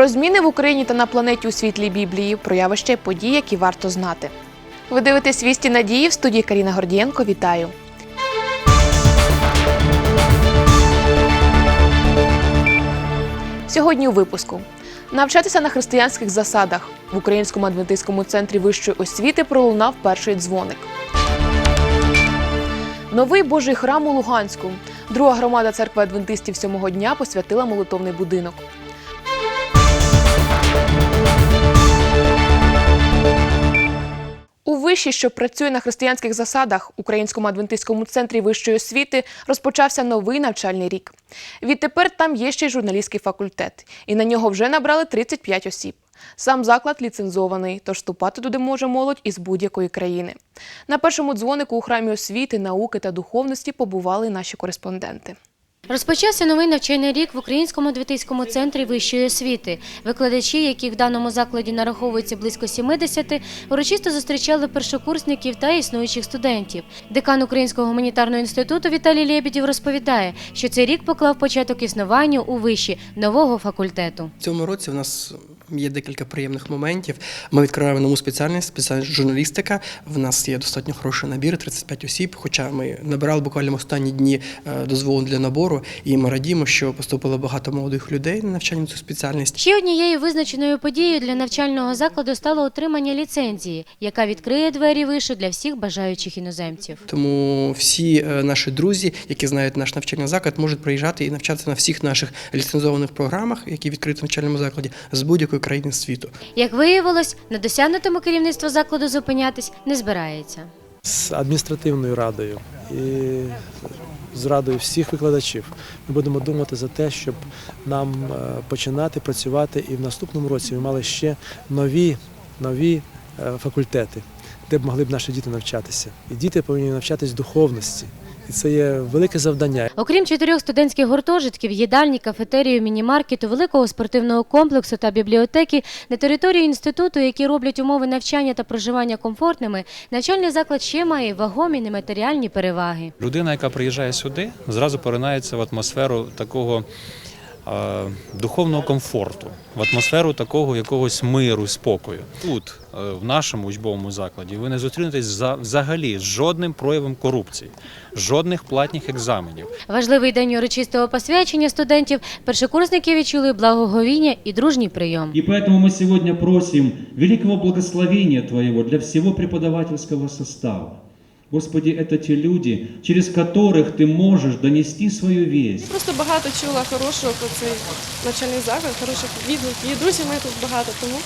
Про зміни в Україні та на планеті у світлі Біблії, про явища й події, які варто знати. Ви дивитесь вісті надії в студії Каріна Гордієнко. Вітаю. Сьогодні у випуску навчатися на християнських засадах в Українському адвентистському центрі вищої освіти пролунав перший дзвоник. Новий Божий храм у Луганську. Друга громада церкви адвентистів сьомого дня посвятила молитовний будинок. Виші, що працює на християнських засадах, Українському адвентистському центрі вищої освіти розпочався новий навчальний рік. Відтепер там є ще й журналістський факультет, і на нього вже набрали 35 осіб. Сам заклад ліцензований, тож вступати туди може молодь із будь-якої країни. На першому дзвонику у храмі освіти, науки та духовності побували наші кореспонденти. Розпочався новий навчальний рік в Українському дитинському центрі вищої освіти. Викладачі, яких в даному закладі нараховується близько 70, урочисто зустрічали першокурсників та існуючих студентів. Декан Українського гуманітарного інституту Віталій Лєбідів розповідає, що цей рік поклав початок існуванню у виші нового факультету. В цьому році в нас є декілька приємних моментів. Ми відкриваємо нову спеціальність, спеціальність журналістика. В нас є достатньо хороший набір, 35 осіб. Хоча ми набирали буквально останні дні е, дозволу для набору, і ми радіємо, що поступило багато молодих людей на навчання в цю спеціальність. Ще однією визначеною подією для навчального закладу стало отримання ліцензії, яка відкриє двері вишу для всіх бажаючих іноземців. Тому всі е, наші друзі, які знають наш навчальний заклад, можуть приїжджати і навчатися на всіх наших ліцензованих програмах, які відкриті в навчальному закладі з будь-якої країни світу. Як виявилось, на досягнутому керівництво закладу зупинятись не збирається. з адміністративною радою і з радою всіх викладачів. Ми будемо думати за те, щоб нам е, починати працювати і в наступному році ми мали ще нові, нові е, факультети, де б могли б наші діти навчатися. І діти повинні навчатись духовності. І це є велике завдання. Окрім чотирьох студентських гуртожитків, їдальні, кафетерію, міні-маркету, великого спортивного комплексу та бібліотеки на території інституту, які роблять умови навчання та проживання комфортними, навчальний заклад ще має вагомі нематеріальні переваги. Людина, яка приїжджає сюди, зразу поринається в атмосферу такого духовного комфорту, в атмосферу такого якогось миру, спокою. Тут, е, в нашому учбовому закладі, ви не зустрінетесь за- взагалі з жодним проявом корупції, жодних платних екзаменів. Важливий день урочистого посвячення студентів першокурсники відчули благоговіння і дружній прийом. И поэтому мы сегодня просим великого благословения Твоего для всего преподавательского состава. Господи, это те люди, через которых Ты можешь донести свою весть. Просто багато чула хорошого про цей навчальний заклад, хороших відгуків. І друзів мене тут багато, тому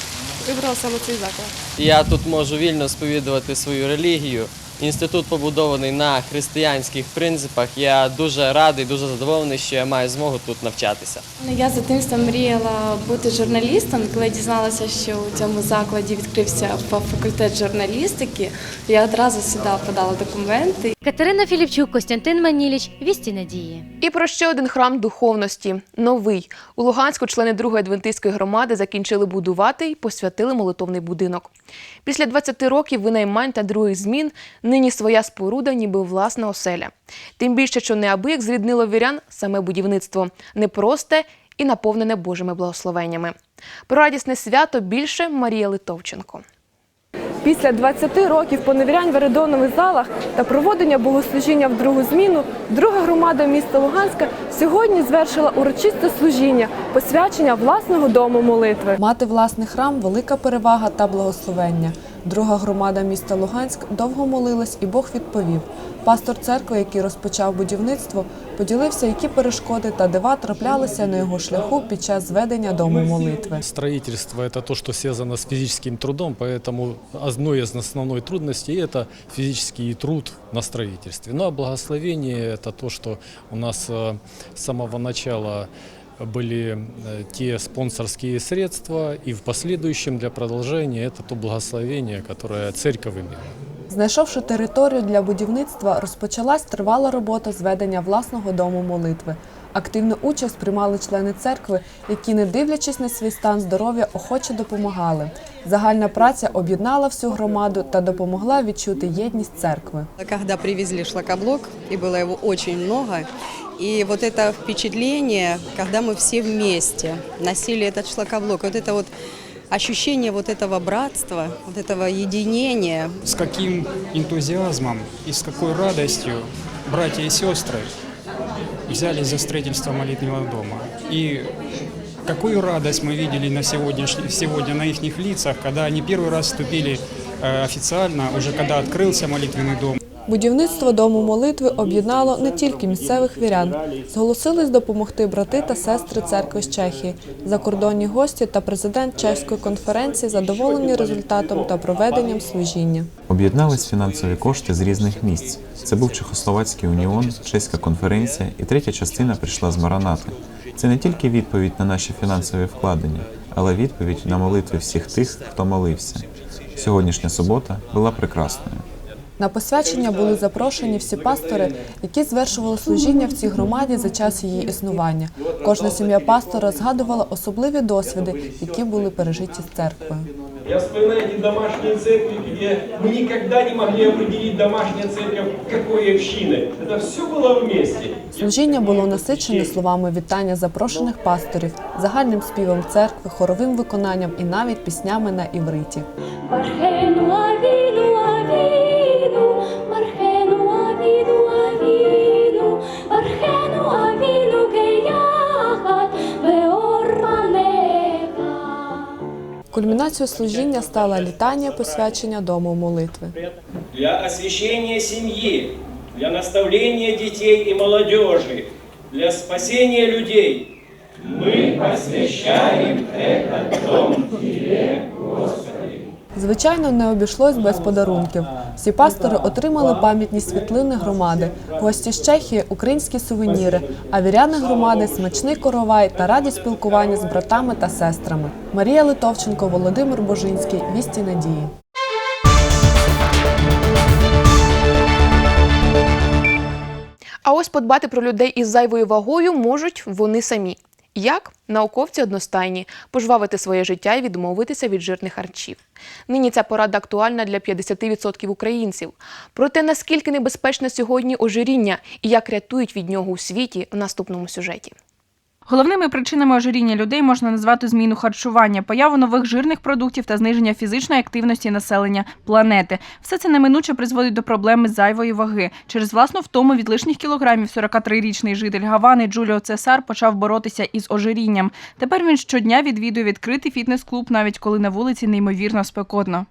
вибрала саме цей заклад. Я тут можу вільно сповідувати свою релігію. Інститут побудований на християнських принципах. Я дуже радий, дуже задоволений, що я маю змогу тут навчатися. Я з дитинства мріяла бути журналістом. Коли я дізналася, що у цьому закладі відкрився факультет журналістики, я одразу сюди подала документи. Катерина Філіпчук, Костянтин Маніліч, Вісті Надії. І про ще один храм духовності новий. У Луганську члени другої адвентистської громади закінчили будувати і посвятили молитовний будинок. Після 20 років винаймань та других змін нині своя споруда, ніби власна оселя. Тим більше, що неабияк зріднило вірян саме будівництво непросте і наповнене Божими благословеннями. Про радісне свято більше Марія Литовченко. Після 20 років поневірянь в еридонових залах та проводення богослужіння в другу зміну, друга громада міста Луганська сьогодні звершила урочисте служіння, посвячення власного дому молитви. Мати власний храм велика перевага та благословення. Друга громада міста Луганськ довго молилась, і Бог відповів. Пастор церкви, який розпочав будівництво, поділився, які перешкоди та дива траплялися на його шляху під час зведення дому молитви. Строительство – это то, что связано с физическим трудом, поэтому одной из основной трудностей – это физический труд на строительстве. Ну а благословение – это то, что у нас э, с самого начала были э, те спонсорские средства, и в последующем для продолжения это то благословение, которое церковь имела. Знайшовши територію для будівництва, розпочалась тривала робота зведення власного дому молитви. Активну участь приймали члени церкви, які, не дивлячись на свій стан здоров'я, охоче допомагали. Загальна праця об'єднала всю громаду та допомогла відчути єдність церкви. Когда привезли шлакоблок, и было его очень много, и вот это впечатление, когда мы все вместе носили этот шлакоблок, вот это вот ощущение вот этого братства, вот этого единения, с каким энтузиазмом и с какой радостью братья и сестры взялись за строительство молитвенного дома. И какую радость мы видели на сегодняшний, сегодня на их лицах, когда они первый раз вступили э, официально, уже когда открылся молитвенный дом. Будівництво дому молитви об'єднало не тільки місцевих вірян. Зголосились допомогти брати та сестри церкви з Чехії, закордонні гості та президент чеської конференції задоволені результатом та проведенням служіння. Об'єднались фінансові кошти з різних місць. Це був Чехословацький уніон, чеська конференція, і третя частина прийшла з Маранати. Це не тільки відповідь на наші фінансові вкладення, але відповідь на молитви всіх тих, хто молився. Сьогоднішня субота була прекрасною. На посвячення були запрошені всі пастори, які звершували служіння в цій громаді за час її існування. Кожна сім'я пастора згадувала особливі досвіди, які були пережиті з церквою. Я вспоминаю эти домашние церкви, где мы никогда не могли определить домашняя церковь какой общины. Это все было вместе. Служіння було насичене словами вітання запрошених пасторів, загальним співом церкви, хоровим виконанням і навіть піснями на івриті. Кульмінацією служіння стала літання посвячення дому молитви. Для освящения сім'ї, для наставлення дітей і молодежі, для спасіння людей. Ми посвящаем этот дом Тебе, Господи. Звичайно, не обійшлось без подарунків. Всі пастори отримали пам'ятні світлини громади, гості з Чехії українські сувеніри, а віряни громади смачний коровай та раді спілкування з братами та сестрами. Марія Литовченко, Володимир Божинський, Вісті Надії. А ось подбати про людей із зайвою вагою можуть вони самі. Як? Науковці одностайні пожвавити своє життя і відмовитися від жирних харчів. Нині ця порада актуальна для 50% українців. Проте наскільки небезпечне сьогодні ожиріння і як рятують від нього у світі в наступному сюжеті. Головними причинами ожиріння людей можна назвати зміну харчування, появу нових жирних продуктів та зниження фізичної активності населення планети. Все це неминуче призводить до проблеми зайвої ваги. Через власну втому від лишніх кілограмів 43-річний житель Гавани Джуліо Цесар почав боротися із ожирінням. Тепер він щодня відвідує відкритий фітнес-клуб, навіть коли на вулиці неймовірно спекотно.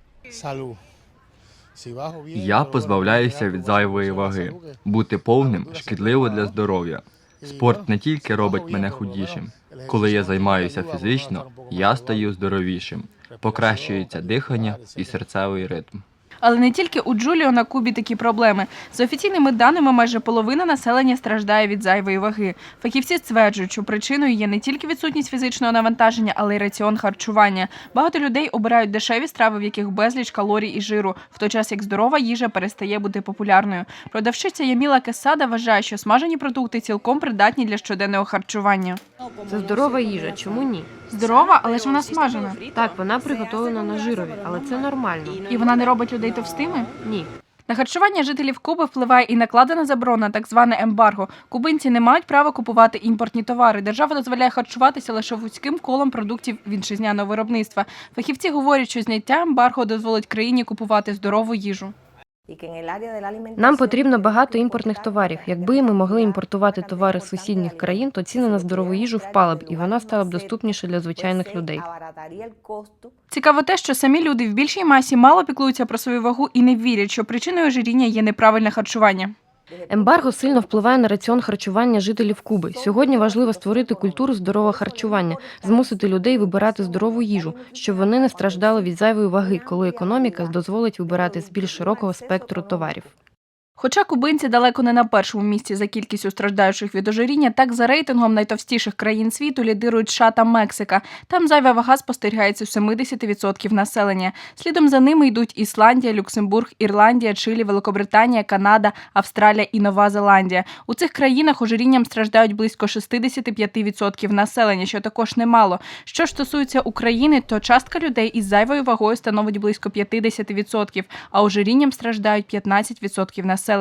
Я позбавляюся від зайвої ваги. Бути повним шкідливо для здоров'я. Спорт не тільки робить мене худішим. Коли я займаюся фізично, я стаю здоровішим. Покращується дихання і серцевий ритм. Але не тільки у Джуліо на Кубі такі проблеми. За офіційними даними, майже половина населення страждає від зайвої ваги. Фахівці стверджують, що причиною є не тільки відсутність фізичного навантаження, але й раціон харчування. Багато людей обирають дешеві страви, в яких безліч калорій і жиру, в той час як здорова їжа перестає бути популярною. Продавщиця Яміла Кесада вважає, що смажені продукти цілком придатні для щоденного харчування. Це здорова їжа, чому ні? Здорова, але ж вона смажена. Так, вона приготовлена на жирові, але це нормально. І вона не робить людей товстими? Ні. На харчування жителів Куби впливає і накладена заборона, так зване ембарго. Кубинці не мають права купувати імпортні товари. Держава дозволяє харчуватися лише вузьким колом продуктів вітчизняного виробництва. Фахівці говорять, що зняття ембарго дозволить країні купувати здорову їжу. Нам потрібно багато імпортних товарів. Якби ми могли імпортувати товари з сусідніх країн, то ціни на здорову їжу впали б, і вона стала б доступніше для звичайних людей. Цікаво те, що самі люди в більшій масі мало піклуються про свою вагу і не вірять, що причиною ожиріння є неправильне харчування. Ембарго сильно впливає на раціон харчування жителів Куби. Сьогодні важливо створити культуру здорового харчування, змусити людей вибирати здорову їжу, щоб вони не страждали від зайвої ваги, коли економіка дозволить вибирати з більш широкого спектру товарів. Хоча кубинці далеко не на першому місці за кількістю страждаючих від ожиріння, так за рейтингом найтовстіших країн світу лідирують США та Мексика. Там зайва вага спостерігається у 70% населення. Слідом за ними йдуть Ісландія, Люксембург, Ірландія, Чилі, Великобританія, Канада, Австралія і Нова Зеландія. У цих країнах ожирінням страждають близько 65% населення, що також немало. Що ж стосується України, то частка людей із зайвою вагою становить близько 50%, а ожирінням страждають 15% населення.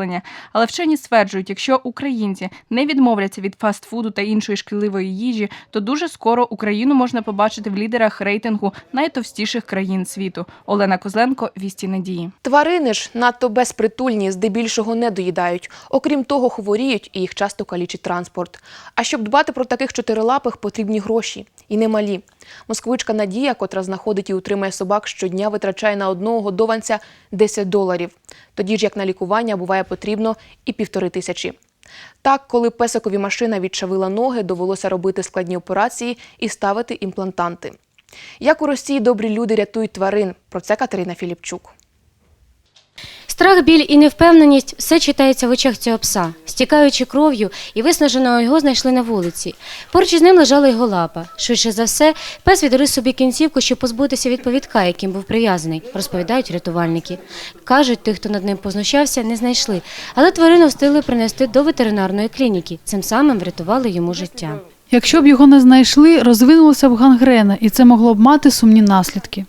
Але вчені стверджують, якщо українці не відмовляться від фастфуду та іншої шкідливої їжі, то дуже скоро Україну можна побачити в лідерах рейтингу найтовстіших країн світу. Олена Козленко, вісті надії. Тварини ж надто безпритульні, здебільшого не доїдають. Окрім того, хворіють і їх часто калічить транспорт. А щоб дбати про таких чотирилапих, потрібні гроші. І немалі. Москвичка Надія, котра знаходить і утримує собак, щодня витрачає на одного годованця 10 доларів. Тоді ж, як на лікування, буває потрібно і півтори тисячі. Так, коли песикові машина відчавила ноги, довелося робити складні операції і ставити імплантанти. Як у Росії добрі люди рятують тварин? Про це Катерина Філіпчук. Страх, біль і невпевненість все читається в очах цього пса. Стікаючи кров'ю і виснаженого його знайшли на вулиці. Поруч із ним лежала його лапа. Швидше за все, пес відрис собі кінцівку, щоб позбутися від повідка, яким був прив'язаний, розповідають рятувальники. Кажуть, тих, хто над ним познущався, не знайшли, але тварину встигли принести до ветеринарної клініки. Цим самим врятували йому життя. Якщо б його не знайшли, розвинулася б гангрена, і це могло б мати сумні наслідки.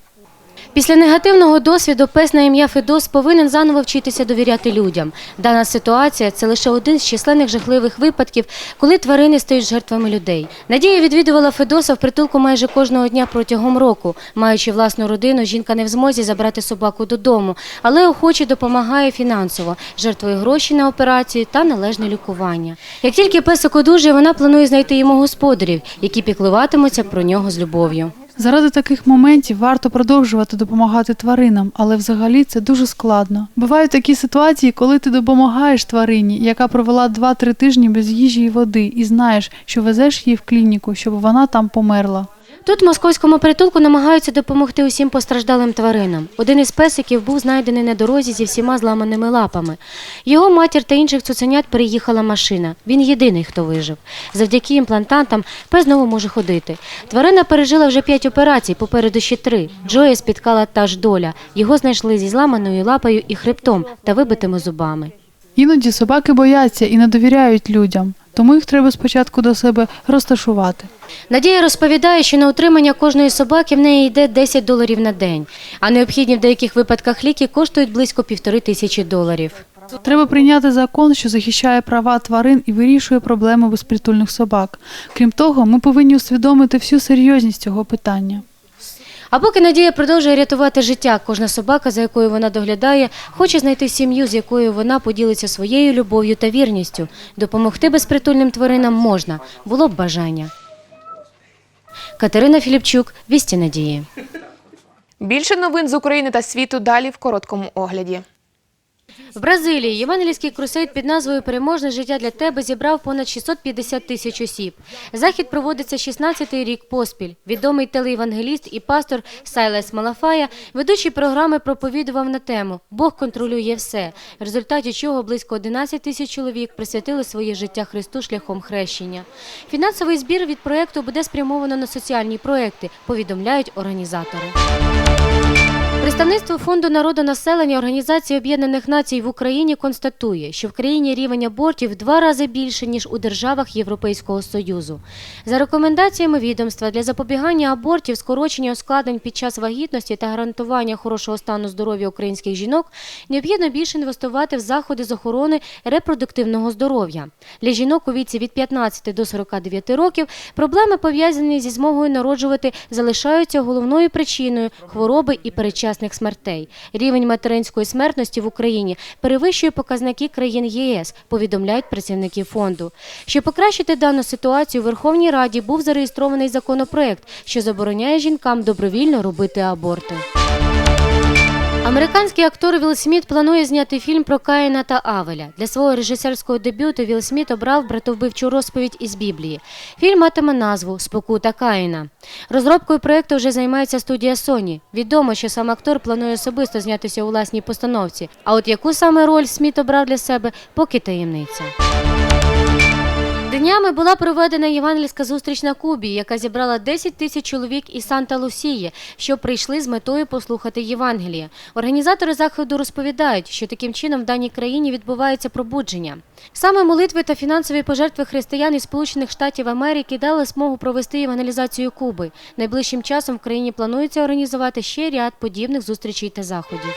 Після негативного досвіду пес на ім'я Федос повинен заново вчитися довіряти людям. Дана ситуація це лише один з численних жахливих випадків, коли тварини стають жертвами людей. Надія відвідувала Федоса в притулку майже кожного дня протягом року. Маючи власну родину, жінка не в змозі забрати собаку додому, але охоче допомагає фінансово, жертвує гроші на операцію та належне лікування. Як тільки песик одужає, вона планує знайти йому господарів, які піклуватимуться про нього з любов'ю. Заради таких моментів варто продовжувати допомагати тваринам, але взагалі це дуже складно. Бувають такі ситуації, коли ти допомагаєш тварині, яка провела 2-3 тижні без їжі і води, і знаєш, що везеш її в клініку, щоб вона там померла. Тут московському притулку намагаються допомогти усім постраждалим тваринам. Один із песиків був знайдений на дорозі зі всіма зламаними лапами. Його матір та інших цуценят переїхала машина. Він єдиний, хто вижив. Завдяки імплантантам пес знову може ходити. Тварина пережила вже п'ять операцій, попереду ще три. Джоя спіткала та ж доля. Його знайшли зі зламаною лапою і хребтом та вибитими зубами. Іноді собаки бояться і не довіряють людям, тому їх треба спочатку до себе розташувати. Надія розповідає, що на утримання кожної собаки в неї йде 10 доларів на день, а необхідні в деяких випадках ліки коштують близько півтори тисячі доларів. Треба прийняти закон, що захищає права тварин і вирішує проблеми безпритульних собак. Крім того, ми повинні усвідомити всю серйозність цього питання. А поки Надія продовжує рятувати життя, кожна собака, за якою вона доглядає, хоче знайти сім'ю, з якою вона поділиться своєю любов'ю та вірністю. Допомогти безпритульним тваринам можна, було б бажання. Катерина Філіпчук, Вісті Надії. Більше новин з України та світу далі в короткому огляді. В Бразилії євангельський крусейд під назвою Переможне життя для тебе зібрав понад 650 тисяч осіб. Захід проводиться 16-й рік поспіль. Відомий телеєвангеліст і пастор Сайлес Малафая, ведучий програми проповідував на тему Бог контролює все, в результаті чого близько 11 тисяч чоловік присвятили своє життя Христу шляхом хрещення. Фінансовий збір від проєкту буде спрямовано на соціальні проекти, повідомляють організатори. Представництво Фонду народонаселення Організації Об'єднаних Націй в Україні констатує, що в країні рівень абортів в два рази більше, ніж у державах Європейського Союзу. За рекомендаціями відомства для запобігання абортів, скорочення ускладнень під час вагітності та гарантування хорошого стану здоров'я українських жінок необхідно більше інвестувати в заходи з охорони репродуктивного здоров'я. Для жінок у віці від 15 до 49 років проблеми, пов'язані зі змогою народжувати, залишаються головною причиною хвороби і передчасних смертей. Рівень материнської смертності в Україні перевищує показники країн ЄС, повідомляють працівники фонду. Щоб покращити дану ситуацію, у Верховній Раді був зареєстрований законопроект, що забороняє жінкам добровільно робити аборти. Американський актор Вілл Сміт планує зняти фільм про Каїна та Авеля. Для свого режисерського дебюту Вілл Сміт обрав братовбивчу розповідь із Біблії. Фільм матиме назву Спокута Каїна. Розробкою проєкту вже займається студія Sony. Відомо, що сам актор планує особисто знятися у власній постановці. А от яку саме роль Сміт обрав для себе, поки таємниця. Днями була проведена євангельська зустріч на Кубі, яка зібрала 10 тисяч чоловік із Санта-Лусії, що прийшли з метою послухати Євангелія. Організатори заходу розповідають, що таким чином в даній країні відбувається пробудження. Саме молитви та фінансові пожертви християн із Сполучених Штатів Америки дали змогу провести євангелізацію Куби. Найближчим часом в країні планується організувати ще ряд подібних зустрічей та заходів.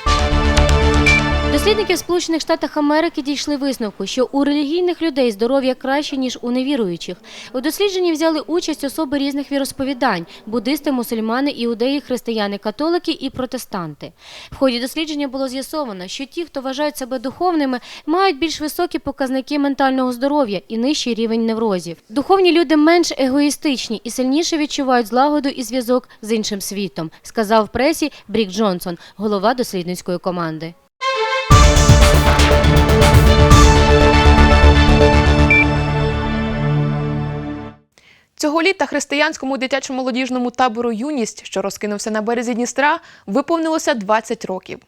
Дослідники в Сполучених Штатах Америки дійшли висновку, що у релігійних людей здоров'я краще, ніж у невіруючих. У дослідженні взяли участь особи різних віросповідань – буддисти, мусульмани, іудеї, християни, католики і протестанти. В ході дослідження було з'ясовано, що ті, хто вважають себе духовними, мають більш високі показники ментального здоров'я і нижчий рівень неврозів. Духовні люди менш егоїстичні і сильніше відчувають злагоду і зв'язок з іншим світом, сказав в пресі Брік Джонсон, голова дослідницької команди. Цього літа християнському дитячо-молодіжному табору Юність, що розкинувся на березі Дністра, виповнилося 20 років.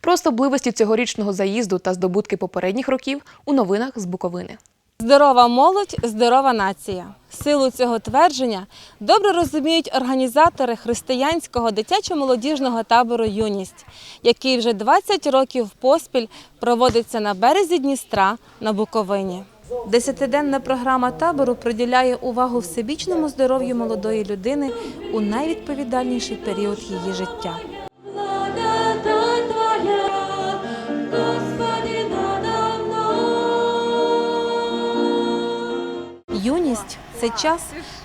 Про особливості цьогорічного заїзду та здобутки попередніх років у новинах з Буковини. Здорова молодь, здорова нація. Силу цього твердження добре розуміють організатори християнського дитячо-молодіжного табору Юність, який вже 20 років поспіль проводиться на березі Дністра на Буковині. Десятиденна програма табору приділяє увагу всебічному здоров'ю молодої людини у найвідповідальніший період її життя. Юність це час,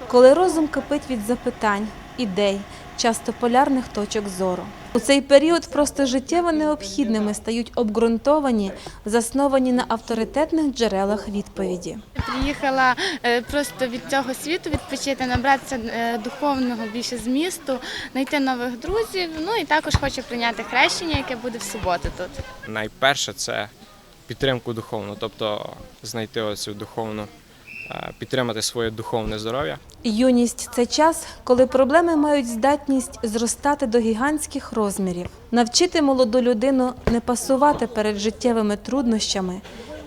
коли розум кипить від запитань, ідей, часто полярних точок зору. У цей період просто життєво необхідними стають обґрунтовані, засновані на авторитетних джерелах відповіді. Приїхала е, просто від цього світу відпочити, набратися е, духовного більше змісту, знайти нових друзів. Ну і також хочу прийняти хрещення, яке буде в суботу тут. Найперше це підтримку духовну, тобто знайти оцю духовну, підтримати своє духовне здоров'я. Юність це час, коли проблеми мають здатність зростати до гігантських розмірів, навчити молоду людину не пасувати перед життєвими труднощами.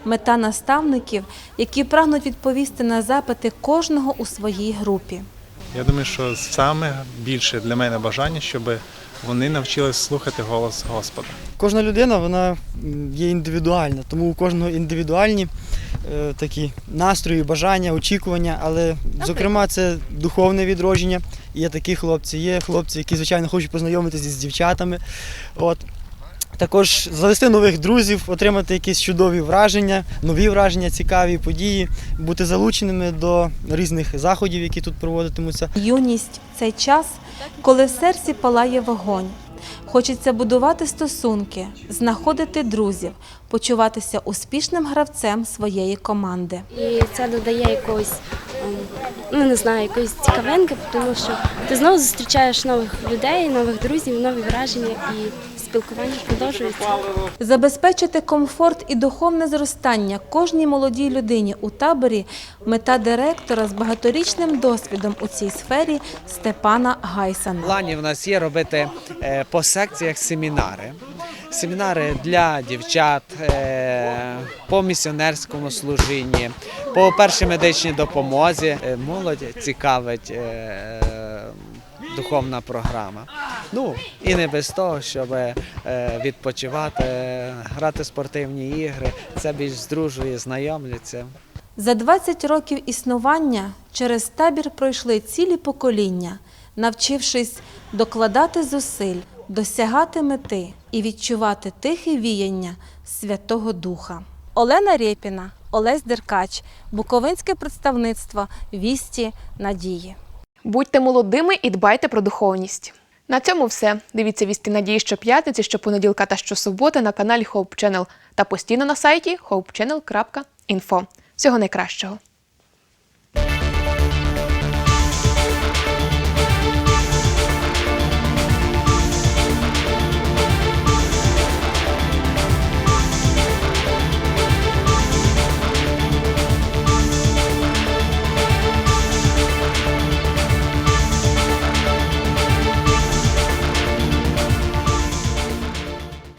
Мета наставників, які прагнуть відповісти на запити кожного у своїй групі. Я думаю, що саме більше для мене бажання, щоб вони навчились слухати голос Господа. Кожна людина вона є індивідуальна, тому у кожного індивідуальні е, такі настрої, бажання, очікування, але зокрема це духовне відродження. Є такі хлопці, є хлопці, які звичайно хочуть познайомитися з дівчатами. От. Також завести нових друзів, отримати якісь чудові враження, нові враження, цікаві події, бути залученими до різних заходів, які тут проводитимуться. Юність це час, коли в серці палає вогонь. Хочеться будувати стосунки, знаходити друзів, почуватися успішним гравцем своєї команди. І це додає якогось, ем, ну не знаю, якоїсь цікавинки, тому що ти знову зустрічаєш нових людей, нових друзів, нові враження і спілкування продовжується. Забезпечити комфорт і духовне зростання кожній молодій людині у таборі мета директора з багаторічним досвідом у цій сфері Степана Гайсана. Плані в нас є робити е, по секціях семінари. Семінари для дівчат е, по місіонерському служінні, по першій медичній допомозі. Е, Молодь цікавить духовна програма. Ну і не без того, щоб е, відпочивати, грати спортивні ігри. Це більш здружує, знайомляться. За 20 років існування через табір пройшли цілі покоління, навчившись докладати зусиль, досягати мети і відчувати тихе віяння Святого Духа. Олена Рєпіна, Олесь Деркач, Буковинське представництво Вісті Надії. Будьте молодими і дбайте про духовність. На цьому все. Дивіться вісті надії щоп'ятниці, щопонеділка та щосуботи на каналі Hope Channel та постійно на сайті hopechannel.info. Всього найкращого!